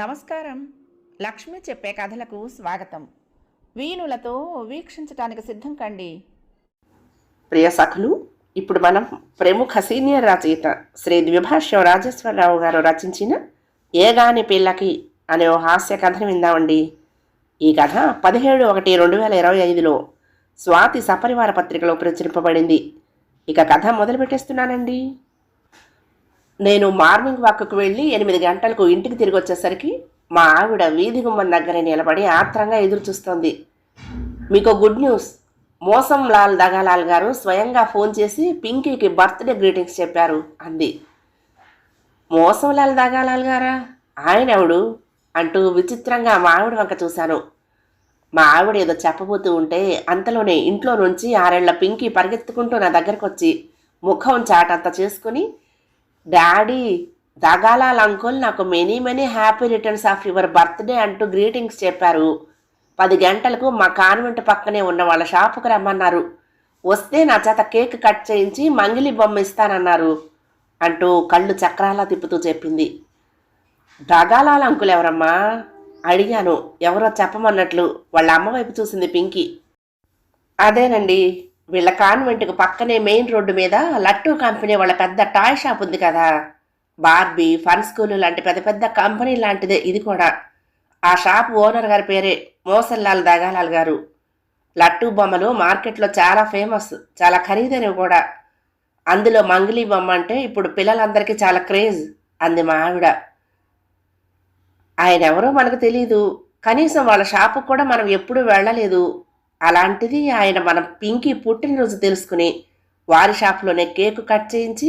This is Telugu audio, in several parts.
నమస్కారం. లక్ష్మి చెప్పే కథలకు స్వాగతం. వీణులతో వీక్షించటానికి సిద్ధం కండి. ప్రియ సఖులు ఇప్పుడు మనం ప్రముఖ సీనియర్ రచయిత శ్రీ ద్విభాష్యం రాజేశ్వరరావు గారు రచించిన ఏగాని పిల్లకి అనే ఓ హాస్య కథను విందామండి. ఈ కథ పదిహేడు ఒకటి రెండు వేల ఇరవై ఐదులో స్వాతి సపరివార పత్రికలో ప్రచురింపబడింది. ఇక కథ మొదలు పెట్టేస్తున్నానండి నేను మార్నింగ్ వాక్కు వెళ్ళి ఎనిమిది గంటలకు ఇంటికి తిరిగి వచ్చేసరికి మా ఆవిడ వీధి గుమ్మం దగ్గర నిలబడి ఆత్రంగా ఎదురు చూస్తోంది. మీకు గుడ్ న్యూస్. మోసం లాల్ దగాలాల్ గారు స్వయంగా ఫోన్ చేసి పింకీకి బర్త్డే గ్రీటింగ్స్ చెప్పారు అంది. మోసం లాల్ దగాలాల్ గారా? ఆయన అంటూ విచిత్రంగా మా ఆవిడ వంక చూశాను. మా ఆవిడ ఏదో చెప్పబోతూ ఉంటే అంతలోనే ఇంట్లో నుంచి ఆరేళ్ళ పింకీ పరిగెత్తుకుంటూ నా దగ్గరకు వచ్చి ముఖం చాటంత చేసుకుని డాడీ దగాలాల్ అంకుల్ నాకు many many happy returns of your birthday అంటూ గ్రీటింగ్స్ చెప్పారు. పది గంటలకు మా కాన్వెంట్ పక్కనే ఉన్న వాళ్ళ షాపుకు రమ్మన్నారు. వస్తే నా చేత కేక్ కట్ చేయించి మంగిలి బొమ్మ ఇస్తానన్నారు అంటూ కళ్ళు చక్రాలా తిప్పుతూ చెప్పింది. దగాలాల్ అంకుల్ ఎవరమ్మా? అడిగాను. ఎవరో చెప్పమన్నట్లు వాళ్ళ అమ్మ వైపు చూసింది పింకీ. అదేనండి వీళ్ళ కాన్వెంట్కి పక్కనే మెయిన్ రోడ్డు మీద లట్టు కంపెనీ వాళ్ళ పెద్ద టాయ్ షాప్ ఉంది కదా. బార్బీ ఫన్ స్కూల్ లాంటి పెద్ద పెద్ద కంపెనీ లాంటిదే ఇది కూడా. ఆ షాప్ ఓనర్ గారి పేరే మోసల్లాల్ దగాలాల్ గారు. లట్టు బొమ్మలు మార్కెట్లో చాలా ఫేమస్ చాలా ఖరీదైనవి కూడా. అందులో మంగిలి బొమ్మ అంటే ఇప్పుడు పిల్లలందరికీ చాలా క్రేజ్ అంది మా ఆవిడ. ఆయన ఎవరో మనకు తెలియదు కనీసం వాళ్ళ షాపుకు కూడా మనం ఎప్పుడూ వెళ్ళలేదు. అలాంటిది ఆయన మన పింకీ పుట్టినరోజు తెలుసుకుని వారి షాప్లోనే కేకు కట్ చేయించి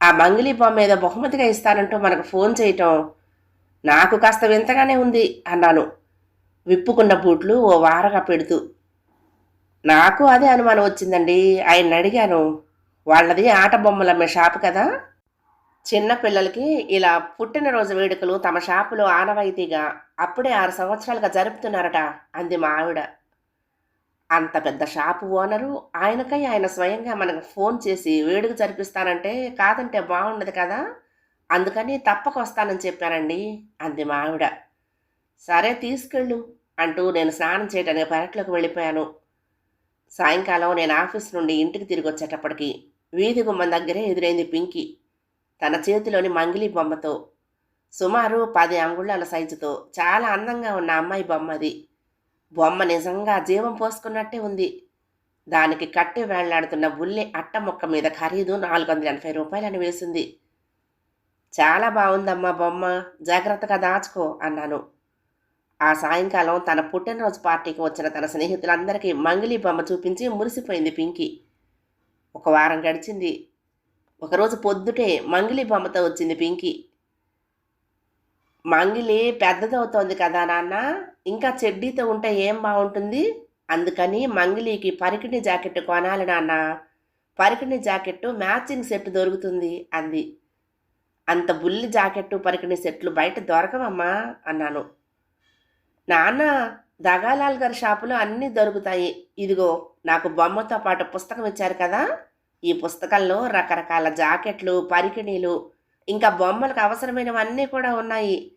ఆ మంగిలి బొమ్మ ఏదో బహుమతిగా ఇస్తానంటూ మనకు ఫోన్ చేయటం నాకు కాస్త వింతగానే ఉంది అన్నాను. విప్పుకున్న బూట్లు ఓ వారగా పెడుతూ నాకు అదే అనుమానం వచ్చిందండి. ఆయన అడిగాను వాళ్ళది ఆట బొమ్మలు అమ్మే షాపు కదా? చిన్న పిల్లలకి ఇలా పుట్టినరోజు వేడుకలు తమ షాపులో ఆనవాయితీగా అప్పుడే ఆరు సంవత్సరాలుగా జరుపుతున్నారట అంది మా ఆవిడ. అంత పెద్ద షాపు ఓనరు. ఆయనకై ఆయన స్వయంగా మనకు ఫోన్ చేసి వేడుక జరిపిస్తానంటే కాదంటే బాగుండదు కదా. అందుకని తప్పక వస్తానని చెప్పానండి అంది మా ఆవిడ. సరే తీసుకెళ్ళు అంటూ నేను స్నానం చేయడానికి పెరట్లోకి వెళ్ళిపోయాను. సాయంకాలం నేను ఆఫీస్ నుండి ఇంటికి తిరిగి వచ్చేటప్పటికి వీధి గుమ్మం దగ్గరే ఎదురైంది పింకీ. తన చేతిలోని మంగిలి బొమ్మతో సుమారు పది అంగుళాల సైజుతో చాలా అందంగా ఉన్న అమ్మాయి బొమ్మ అది బొమ్మ నిజంగా జీవం పోసుకున్నట్టే ఉంది. దానికి కట్టి వేళ్ళాడుతున్న బుల్లి అట్ట మొక్క మీద ఖరీదు నాలుగు వందల ఎనభై రూపాయలని వేసింది. చాలా బాగుందమ్మా బొమ్మ జాగ్రత్తగా దాచుకో అన్నాను. ఆ సాయంకాలం తన పుట్టినరోజు పార్టీకి వచ్చిన తన స్నేహితులందరికీ మంగిలి బొమ్మ చూపించి మురిసిపోయింది పింకీ. ఒక వారం గడిచింది. ఒకరోజు పొద్దుటే మంగిలి బొమ్మతో వచ్చింది పింకీ. మంగిలి పెద్దదవుతోంది కదా నాన్న? ఇంకా చెడ్డీతో ఉంటే ఏం బాగుంటుంది? అందుకని మంగిలికి పరికిణి జాకెట్ కొనాలి నాన్న. పరికిణి జాకెట్టు మ్యాచింగ్ సెట్ దొరుకుతుంది అంది. అంత బుల్లి జాకెట్టు పరికిణి సెట్లు బయట దొరకవమ్మా అన్నాను. నాన్న దగాలాల్ గారి షాపులో అన్నీ దొరుకుతాయి. ఇదిగో నాకు బొమ్మతో పాటు పుస్తకం ఇచ్చారు కదా. ఈ పుస్తకంలో రకరకాల జాకెట్లు పరికిణీలు ఇంకా బొమ్మలకు అవసరమైనవన్నీ కూడా ఉన్నాయి.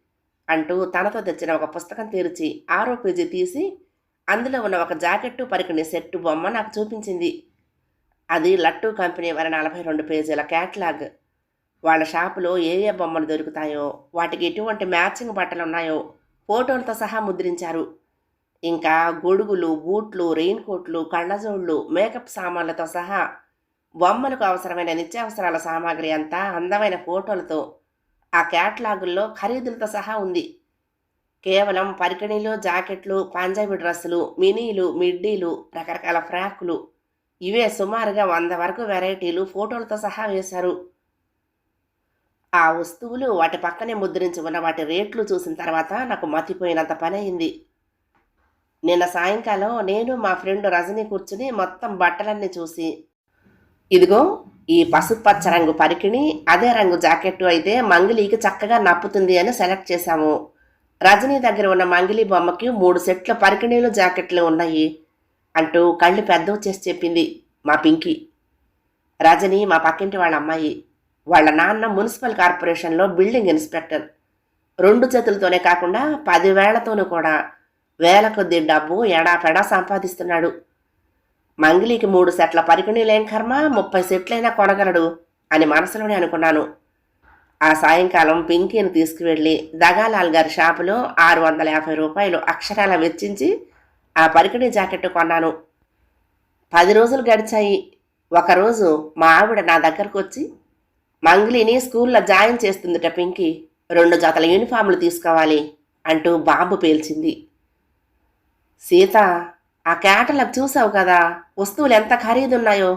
అంటూ తనతో తెచ్చిన ఒక పుస్తకం తెరిచి ఆరో పేజీ తీసి అందులో ఉన్న ఒక జాకెట్టు పరికిణి సెట్టు బొమ్మ నాకు చూపించింది. అది లట్టు కంపెనీ వారి నలభై రెండు పేజీల క్యాట్లాగ్. వాళ్ళ షాపులో ఏ ఏ బొమ్మలు దొరుకుతాయో వాటికి ఎటువంటి మ్యాచింగ్ బట్టలు ఉన్నాయో ఫోటోలతో సహా ముద్రించారు. ఇంకా గొడుగులు బూట్లు రెయిన్ కోట్లు కళ్ళజోళ్ళు మేకప్ సామాన్లతో సహా బొమ్మలకు అవసరమైన నిత్యావసరాల సామాగ్రి అంతా అందమైన ఫోటోలతో ఆ క్యాట్లాగుల్లో ఖరీదులతో సహా ఉంది. కేవలం పరికిణీలు జాకెట్లు పంజాబీ డ్రెస్సులు మినీలు మిడ్డీలు రకరకాల ఫ్రాకులు. ఇవే సుమారుగా వంద వరకు వెరైటీలు ఫోటోలతో సహా వేశారు. ఆ వస్తువులు వాటి పక్కనే ముద్రించి ఉన్న వాటి రేట్లు చూసిన తర్వాత నాకు మతిపోయినంత పని అయింది నిన్న సాయంకాలం నేను మా ఫ్రెండ్ రజని కూర్చుని మొత్తం బట్టలన్నీ చూసి ఇదిగో ఈ పసుపు పచ్చ రంగు పరికిణి అదే రంగు జాకెట్టు అయితే మంగిలీకి చక్కగా నప్పుతుంది అని సెలెక్ట్ చేశాము. రజనీ దగ్గర ఉన్న మంగిలి బొమ్మకి మూడు సెట్ల పరికిణీలు జాకెట్లు ఉన్నాయి అంటూ కళ్ళు పెద్దవి చేసి చెప్పింది మా పింకి. రజని మా పక్కింటి వాళ్ళ అమ్మాయి. వాళ్ళ నాన్న మున్సిపల్ కార్పొరేషన్లో బిల్డింగ్ ఇన్స్పెక్టర్. రెండు చేతులతోనే కాకుండా పదివేళ్ళతోనూ కూడా వేల కొద్ది డబ్బు ఎడాపెడా సంపాదిస్తున్నాడు. మంగిలికి మూడు సెట్ల పరికిణీలేం కర్మ ముప్పై సెట్లైనా కొనగలడు అని మనసులోనే అనుకున్నాను. ఆ సాయంకాలం పింకీని తీసుకువెళ్ళి దగాలాల్ గారి షాపులో ఆరు వందల యాభై రూపాయలు అక్షరాల వెచ్చించి ఆ పరికిణీ జాకెట్ కొన్నాను. పది రోజులు గడిచాయి. ఒకరోజు మా ఆవిడ నా దగ్గరకు వచ్చి మంగ్లీని స్కూల్లో జాయిన్ చేస్తుందిట పింకి రెండు జతల యూనిఫామ్లు తీసుకోవాలి అంటూ బాంబు పేల్చింది. సీత ఆ కేటలకు చూసావు కదా? వస్తువులు ఎంత ఖరీదున్నాయో?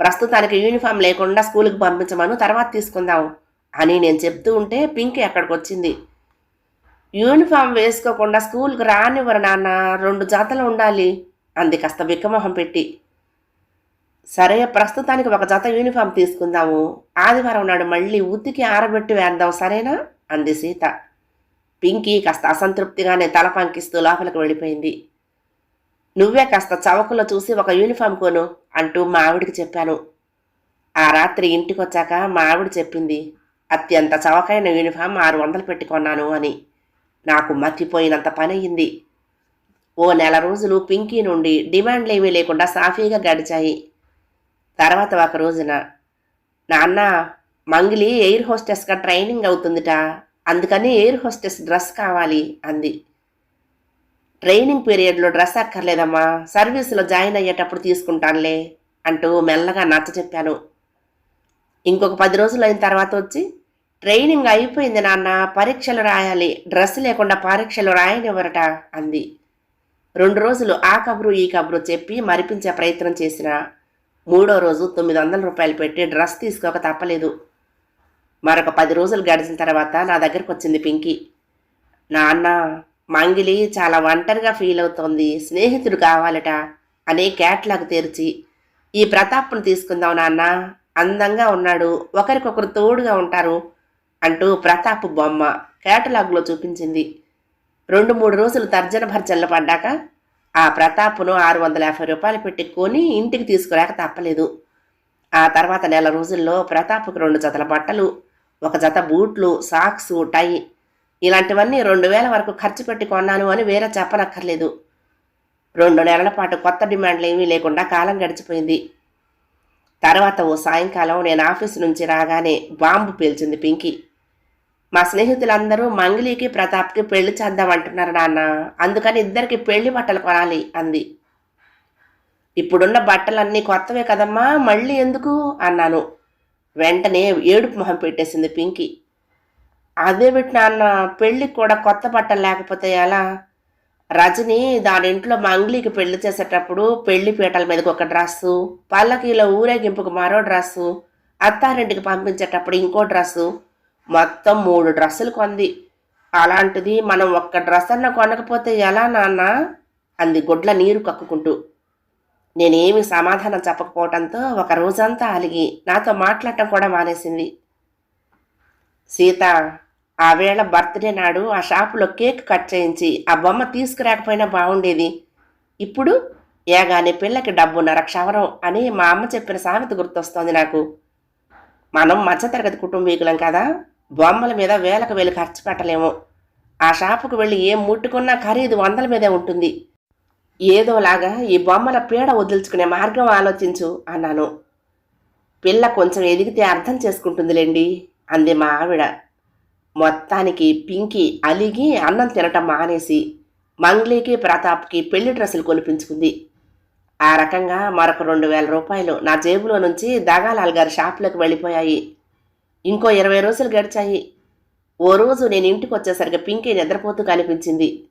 ప్రస్తుతానికి యూనిఫామ్ లేకుండా స్కూల్కి పంపించమను తర్వాత తీసుకుందాం అని నేను చెప్తూ ఉంటే పింకీ అక్కడికి వచ్చింది యూనిఫామ్ వేసుకోకుండా స్కూల్కి రానివ్వరు నాన్న రెండు జతలు ఉండాలి అంది కాస్త బిక్కమొహం పెట్టి. సరే ప్రస్తుతానికి ఒక జత యూనిఫామ్ తీసుకుందాము. ఆదివారం నాడు మళ్ళీ ఉతికి ఆరబెట్టి వేద్దాం సరేనా? అంది సీత. పింకీ కాస్త అసంతృప్తిగానే తల పంకిస్తూ లోపలికి వెళ్ళిపోయింది. నువ్వే కాస్త చవకలో చూసి ఒక యూనిఫామ్ కొను అంటూ మా ఆవిడికి చెప్పాను. ఆ రాత్రి ఇంటికి వచ్చాక మా ఆవిడ చెప్పింది అత్యంత చవకైన యూనిఫామ్ ఆరు వందలు పెట్టుకున్నాను అని. నాకు మర్చిపోయినంత పని అయింది ఓ నెల రోజులు పింకీ నుండి డిమాండ్లు ఏమీ లేకుండా సాఫీగా గడిచాయి. తర్వాత ఒక రోజున నాన్న మంగిలి ఎయిర్ హోస్టెస్గా ట్రైనింగ్ అవుతుందిట అందుకని ఎయిర్ హోస్టెస్ డ్రెస్ కావాలి అంది. ట్రైనింగ్ పీరియడ్లో డ్రెస్ అక్కర్లేదమ్మా. సర్వీసులో జాయిన్ అయ్యేటప్పుడు తీసుకుంటానులే అంటూ మెల్లగా నచ్చ చెప్పాను. ఇంకొక పది రోజులు అయిన తర్వాత వచ్చి ట్రైనింగ్ అయిపోయింది నాన్న పరీక్షలు రాయాలి. డ్రెస్ లేకుండా పరీక్షలు రాయనివ్వరట అంది. రెండు రోజులు ఆ కబురు ఈ కబురు చెప్పి మరిపించే ప్రయత్నం చేసిన. మూడో రోజు తొమ్మిది వందల రూపాయలు పెట్టి డ్రెస్ తీసుకోక తప్పలేదు. మరొక పది రోజులు గడిచిన తర్వాత నా దగ్గరకు వచ్చింది పింకీ. నాన్న మంగిలి చాలా ఒంటరిగా ఫీల్ అవుతోంది. స్నేహితుడు కావాలట అనే క్యాట్లాగ్ తెరిచి ఈ ప్రతాప్ను తీసుకుందాం నాన్న అందంగా ఉన్నాడు ఒకరికొకరు తోడుగా ఉంటారు అంటూ ప్రతాప్ బొమ్మ క్యాటలాగ్లో చూపించింది. రెండు మూడు రోజులు తర్జన భర్జనలు పడ్డాక ఆ ప్రతాప్ను ఆరు వందల యాభై రూపాయలు పెట్టి కొని ఇంటికి తీసుకురాక తప్పలేదు. ఆ తర్వాత నెల రోజుల్లో ప్రతాప్కు రెండు జతల బట్టలు ఒక జత బూట్లు సాక్స్ టై ఇలాంటివన్నీ రెండు వేల వరకు ఖర్చు పెట్టి కొన్నాను అని వేరే చెప్పనక్కర్లేదు. రెండు నెలల పాటు కొత్త డిమాండ్లు ఏమీ లేకుండా కాలం గడిచిపోయింది. తర్వాత ఓ సాయంకాలం నేను ఆఫీసు నుంచి రాగానే బాంబు పేల్చింది పింకీ. మా స్నేహితులందరూ మంగిలికి ప్రతాప్కి పెళ్ళి చేద్దామంటున్నారు నాన్న. అందుకని ఇద్దరికి పెళ్ళి బట్టలు కొనాలి అంది. ఇప్పుడున్న బట్టలన్నీ కొత్తవే కదమ్మా మళ్ళీ ఎందుకు? అన్నాను. వెంటనే ఏడుపు మొహం పెట్టేసింది పింకీ. అదే పెట్టి నాన్న పెళ్ళికి కూడా కొత్త బట్టలు లేకపోతే ఎలా? రజని దాని ఇంట్లో మంగ్లీకి పెళ్ళి చేసేటప్పుడు పెళ్ళి పీటల మీదకి ఒక డ్రెస్సు పల్లకీలో ఊరేగింపుకు మరో డ్రెస్సు అత్తారింటికి పంపించేటప్పుడు ఇంకో డ్రస్సు మొత్తం మూడు డ్రెస్సులు కొంది. అలాంటిది మనం ఒక్క డ్రెస్ అన్న కొనకపోతే ఎలా నాన్న? అంది గుడ్ల నీరు కక్కుకుంటూ. నేనేమి సమాధానం చెప్పకపోవడంతో ఒక రోజంతా అలిగి నాతో మాట్లాడటం కూడా మానేసింది. సీత ఆ వేళ బర్త్డే నాడు ఆ షాపులో కేక్ కట్ చేయించి ఆ బొమ్మ తీసుకురాకపోయినా బాగుండేది. ఇప్పుడు ఏగానే పిల్లకి డబ్బున్నర క్షవరం అని మా అమ్మ చెప్పిన సామెత గుర్తొస్తోంది నాకు. మనం మధ్యతరగతి కుటుంబీకులం కదా బొమ్మల మీద వేలకు వేలు ఖర్చు పెట్టలేము. ఆ షాపుకు వెళ్ళి ఏం ముట్టుకున్నా ఖరీదు వందల మీదే ఉంటుంది. ఏదోలాగా ఈ బొమ్మల పీడ వదిల్చుకునే మార్గం ఆలోచించు అన్నాను. పిల్ల కొంచెం ఎదిగితే అర్థం చేసుకుంటుందిలేండి అంది మా ఆవిడ. మొత్తానికి పింకి అలిగి అన్నం తినటం మానేసి మంగ్లీకి ప్రతాప్కి పెళ్ళి డ్రెస్సులు కొనిపించుకుంది. ఆ రకంగా మరొక రెండు వేల రూపాయలు నా జేబులో నుంచి దాగాలాల్ గారి షాపులోకి వెళ్ళిపోయాయి. ఇంకో ఇరవై రోజులు గడిచాయి. ఓ రోజు నేను ఇంటికి వచ్చేసరికి పింకీ నిద్రపోతూ కనిపించింది.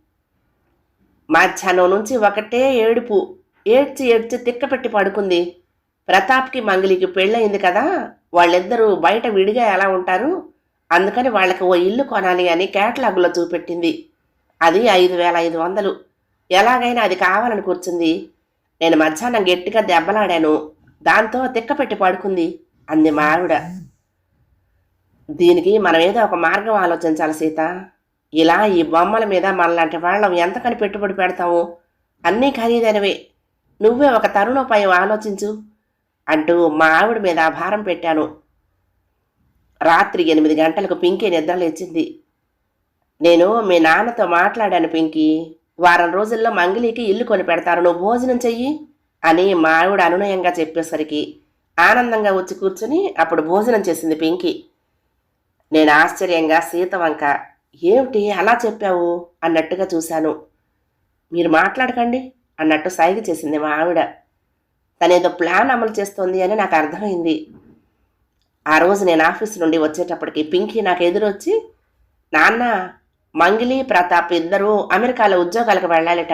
మధ్యాహ్నం నుంచి ఒకటే ఏడుపు ఏడ్చి ఏడ్చి తిక్కపెట్టి పడుకుంది. ప్రతాప్కి మంగిలికి పెళ్ళయింది కదా వాళ్ళిద్దరూ బయట విడిగా ఎలా ఉంటారు? అందుకని వాళ్ళకి ఓ ఇల్లు కొనాలి అని కేటలాగులో చూపెట్టింది. అది ఐదు వేల ఐదు వందలు. ఎలాగైనా అది కావాలని కూర్చుంది. నేను మధ్యాహ్నం గట్టిగా దెబ్బలాడాను. దాంతో తిక్కపెట్టి పడుకుంది అంది మా ఆవిడ దీనికి మనం ఏదో ఒక మార్గం ఆలోచించాలి సీత. ఇలా ఈ బొమ్మల మీద మనలాంటి వాళ్ళం ఎంతకని పెట్టుబడి పెడతాము? అన్నీ ఖరీదైనవే. నువ్వే ఒక తరుణోపాయం ఆలోచించు అంటూ మా ఆవిడ మీద భారం పెట్టాను. రాత్రి ఎనిమిది గంటలకు పింకీ నిద్రలేచింది. నేను మీ నాన్నతో మాట్లాడాను పింకీ. వారం రోజుల్లో మంగిలికి ఇల్లు కొని పెడతారు. నువ్వు భోజనం చెయ్యి అని మా ఆవిడ అనునయంగా చెప్పేసరికి ఆనందంగా వచ్చి కూర్చుని అప్పుడు భోజనం చేసింది పింకీ. నేను ఆశ్చర్యంగా సీత వంక ఏమిటి అలా చెప్పావు? అన్నట్టుగా చూశాను. మీరు మాట్లాడకండి అన్నట్టు సైగ చేసింది మా ఆవిడ. తనేదో ప్లాన్ అమలు చేస్తోంది అని నాకు అర్థమైంది. ఆ రోజు నేను ఆఫీస్ నుండి వచ్చేటప్పటికి పింకీ నాకు ఎదురొచ్చి నాన్న మంగిలి ప్రతాప్ ఇద్దరు అమెరికాలో ఉద్యోగాలకు వెళ్ళాలట.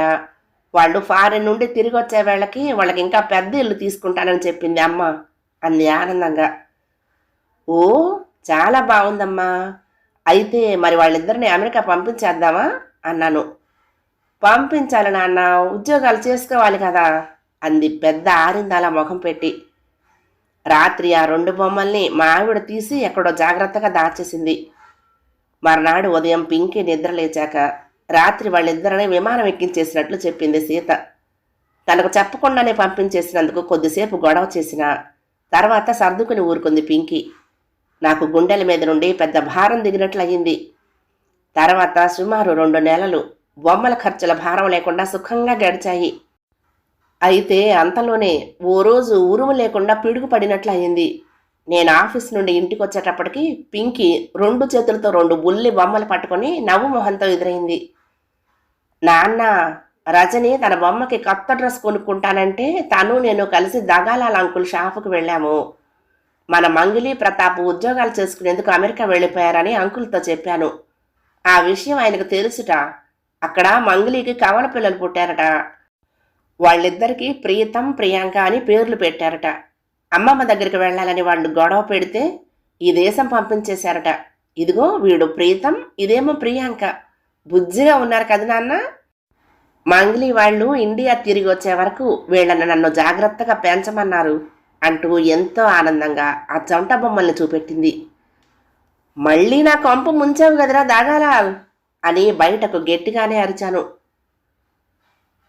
వాళ్ళు ఫారెన్ నుండి తిరిగి వచ్చే వేళకి వాళ్ళకి ఇంకా పెద్ద ఇల్లు తీసుకుంటానని చెప్పింది అమ్మ అంది ఆనందంగా. ఓ చాలా బాగుందమ్మా. అయితే మరి వాళ్ళిద్దరిని అమెరికా పంపించేద్దామా? అన్నాను. పంపించాలి నాన్న ఉద్యోగాలు చేసుకోవాలి కదా అంది పెద్ద ఆరిందాల ముఖం పెట్టి. రాత్రి ఆ రెండు బొమ్మల్ని మా ఆవిడ తీసి ఎక్కడో జాగ్రత్తగా దాచేసింది. మర్నాడు ఉదయం పింకి నిద్ర లేచాక రాత్రి వాళ్ళిద్దరిని విమానం ఎక్కించేసినట్లు చెప్పింది సీత. తనకు చెప్పకుండానే పంపించేసినందుకు కొద్దిసేపు గొడవ చేసిన తర్వాత సర్దుకుని ఊరుకుంది పింకి. నాకు గుండెల మీద నుండి పెద్ద భారం దిగినట్లయింది తర్వాత సుమారు రెండు నెలలు బొమ్మల ఖర్చుల భారం లేకుండా సుఖంగా గడిచాయి. అయితే అంతలోనే ఓ రోజు ఉరుము లేకుండా పిడుగు పడినట్లయింది నేను ఆఫీస్ నుండి ఇంటికి వచ్చేటప్పటికి పింకీ రెండు చేతులతో రెండు బుల్లి బొమ్మలు పట్టుకొని నవ్వు మొహంతో ఎదురైంది. నాన్న రజని తన బొమ్మకి కొత్త డ్రెస్ కొనుక్కుంటానంటే తను నేను కలిసి దగాలాల అంకుల్ షాపుకు వెళ్ళాము. మన మంగిలి ప్రతాప్ ఉద్యోగాలు చేసుకునేందుకు అమెరికా వెళ్ళిపోయారని అంకుల్తో చెప్పాను. ఆ విషయం ఆయనకు తెలుసుట అక్కడ మంగిలికి కవల పిల్లలు పుట్టారట. వాళ్ళిద్దరికీ ప్రీతం ప్రియాంక అని పేర్లు పెట్టారట. అమ్మమ్మ దగ్గరికి వెళ్ళాలని వాళ్ళు గొడవ పెడితే ఈ దేశం పంపించేశారట. ఇదిగో వీడు ప్రీతం ఇదేమో ప్రియాంక. బుజ్జిగా ఉన్నారు కదా నాన్న? మంగ్లీ వాళ్ళు ఇండియా తిరిగి వచ్చే వరకు వీళ్ళని నన్ను జాగ్రత్తగా పెంచమన్నారు అంటూ ఎంతో ఆనందంగా ఆ చంట బొమ్మల్ని చూపెట్టింది. మళ్ళీ నా కొంప ముంచావు కదరా దాగాలా అని బయటకు గట్టిగానే అరిచాను.